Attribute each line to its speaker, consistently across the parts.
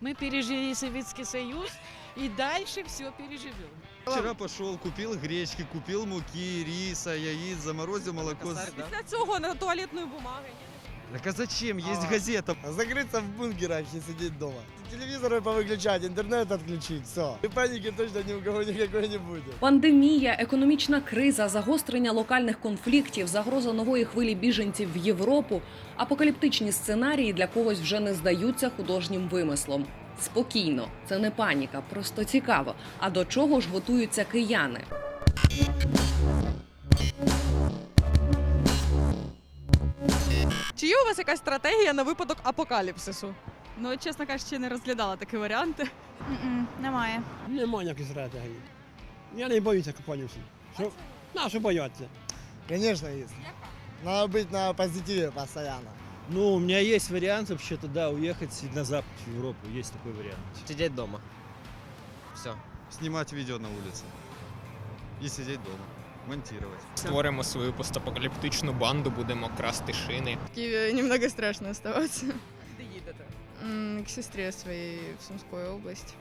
Speaker 1: Мы пережили Советский Союз и дальше все переживем.
Speaker 2: Вчера пошел, купил гречки, купил муки, риса, яиц, заморозил молоко.
Speaker 3: Після цього на туалетної бумаги.
Speaker 2: Так а зачем? Есть
Speaker 4: А.
Speaker 2: газета.
Speaker 4: Закрыться в бункерах и сидеть дома. Телевизоры повыключать, интернет отключить, все. И паники точно ни у кого никакой не будет.
Speaker 5: Пандемія, економічна криза, загострення локальних конфліктів, загроза нової хвилі біженців в Європу, апокаліптичні сценарії для когось вже не здаються художнім вимислом. Спокійно, це не паніка, просто цікаво. А до чого ж готуються кияни?
Speaker 3: Чи є у вас якась стратегія на випадок апокаліпсису?
Speaker 6: Ну, чесно кажучи, не розглядала такі варіанти.
Speaker 7: Немає.
Speaker 8: Немає ніякої стратегії. Я не боюся купанівців. Що? На, що бояться?
Speaker 4: Конечно, есть. Надо быть на позитиве постоянно.
Speaker 9: Ну, у меня есть вариант вообще-то, да, уехать на запад, в Европу. Есть такой вариант.
Speaker 10: Сидеть дома. Все.
Speaker 2: Снимать видео на улице. И сидеть дома. Монтировать.
Speaker 11: Створимо свою постапокаліптичну банду, будемо красти шини.
Speaker 7: В Киеве немного страшно оставаться.
Speaker 3: Де їдете?
Speaker 7: М, К сестре своей в Сумскую область.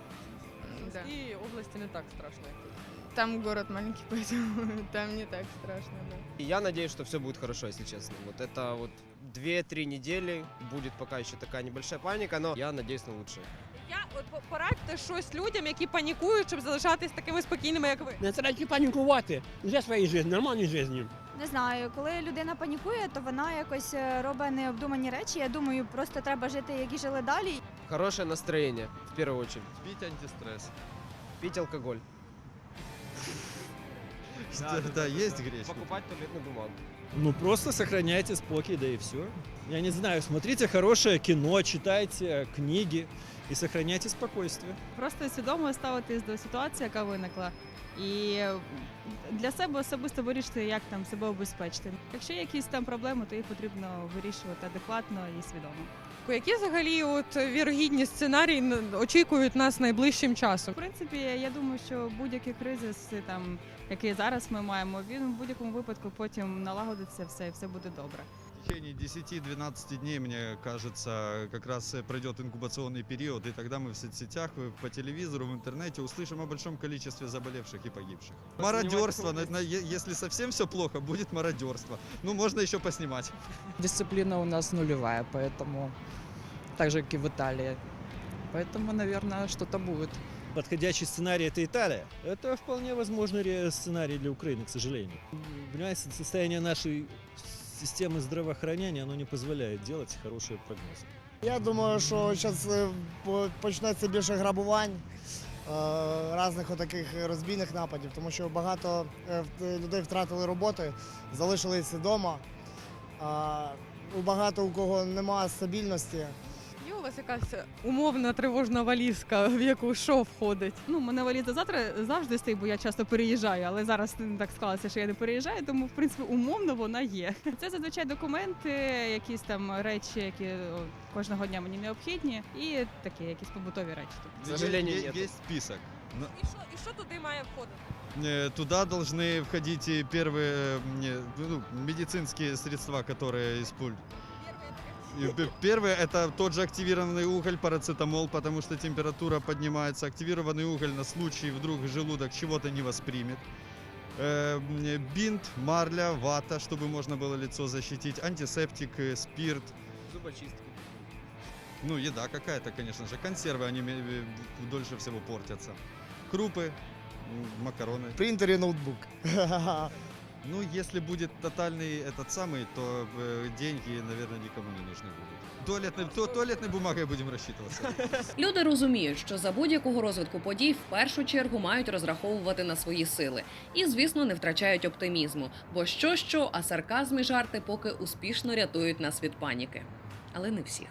Speaker 7: М, Да.
Speaker 3: І області не так страшно, як тут.
Speaker 7: Там город маленький, поэтому там не так страшно, да.
Speaker 10: И я надеюсь, что все будет хорошо, если честно. Вот это вот 2-3 недели будет пока еще такая небольшая паника, но я надеюсь на лучшее.
Speaker 3: Я от порадьте щось людям, які панікують, щоб залишатись такими спокійними, як ви.
Speaker 8: Не треба панікувати. Вже своїй житті, нормальній житті.
Speaker 7: Не знаю, коли людина панікує, то вона якось е, робить необдумані речі. Я думаю, просто треба жити, як і жили далі.
Speaker 10: Хорошее настроение, в первую очередь.
Speaker 2: Пить антистресс.
Speaker 10: Пить алкоголь.
Speaker 2: Да, да, есть гречка.
Speaker 10: Покупать туалетную бумагу.
Speaker 9: Ну, просто сохраняйте спокой, да и все. Я не знаю, смотрите хорошее кино, читайте книги и сохраняйте спокойствие.
Speaker 6: Просто свідомо ставитись до ситуації, яка виникла, і для себе особисто вирішити, як там себе обезпечити. Якщо є якісь там проблеми, то їх потрібно вирішувати адекватно і свідомо.
Speaker 3: Які взагалі от вірогідні сценарії очікують нас найближчим часом?
Speaker 6: В принципі, я думаю, що будь-який кризис, там який зараз ми маємо, він в будь-якому випадку потім налагодиться все, і все буде добре.
Speaker 2: В течение 10-12 дней, мне кажется, как раз э, пройдет инкубационный период, и тогда мы в соцсетях, по телевизору, в интернете услышим о большом количестве заболевших и погибших. Мародерство, на- на- е- если совсем все плохо, будет мародерство. Ну, можно еще поснимать.
Speaker 12: Дисциплина у нас нулевая, поэтому так же, как и в Италии. Поэтому, наверное, что-то будет.
Speaker 9: Подходящий сценарий это Италия. Это вполне возможный сценарий для Украины, к сожалению. Понимаете, состояние нашей системы здравоохранения, оно не позволяет делать хорошие прогнозы.
Speaker 4: Я думаю, що зараз почнеться більше грабувань, е, різних таких розбійних нападів, тому що багато е, людей втратили роботи, залишилися вдома. У багато у кого немає стабільності
Speaker 3: Є у вас якась умовна тривожна валізка, в яку що входить?
Speaker 6: Ну, мене валіза завтра завжди стоїть, бо я часто переїжджаю, але зараз не так склалося, що я не переїжджаю, тому в принципі умовно вона є. Це зазвичай документи, якісь там речі, які о, кожного дня мені необхідні, і такі якісь побутові речі. Тобто
Speaker 10: К сожалению,
Speaker 2: Е-
Speaker 10: нету.
Speaker 2: есть список. Но-
Speaker 3: І що, і що туди має входити?
Speaker 2: Э, Туда должны входить и первые э, не, ну, медицинские средства, которые используют. И Первое это тот же активированный уголь, парацетамол, потому что температура поднимается. Активированный уголь на случай вдруг желудок чего-то не воспримет. Э, м, Бинт, марля, вата, чтобы можно было лицо защитить. Антисептик, э, спирт.
Speaker 10: Зубочистки.
Speaker 2: Ну, еда какая-то, конечно же. Консервы, они э, дольше всего портятся. Крупы, макароны.
Speaker 4: Принтер і ноутбук.
Speaker 2: Ну, если будет тотальный этот самый, то э, деньги, наверное, никому не нужны будут. Туалетной, то, туалетной бумагой будем рассчитываться.
Speaker 5: Люди розуміють, що за будь-якого розвитку подій в першу чергу мають розраховувати на свої сили. І, звісно, не втрачають оптимізму. Бо що що, а сарказм і жарти поки успішно рятують нас від паніки. Але не всіх.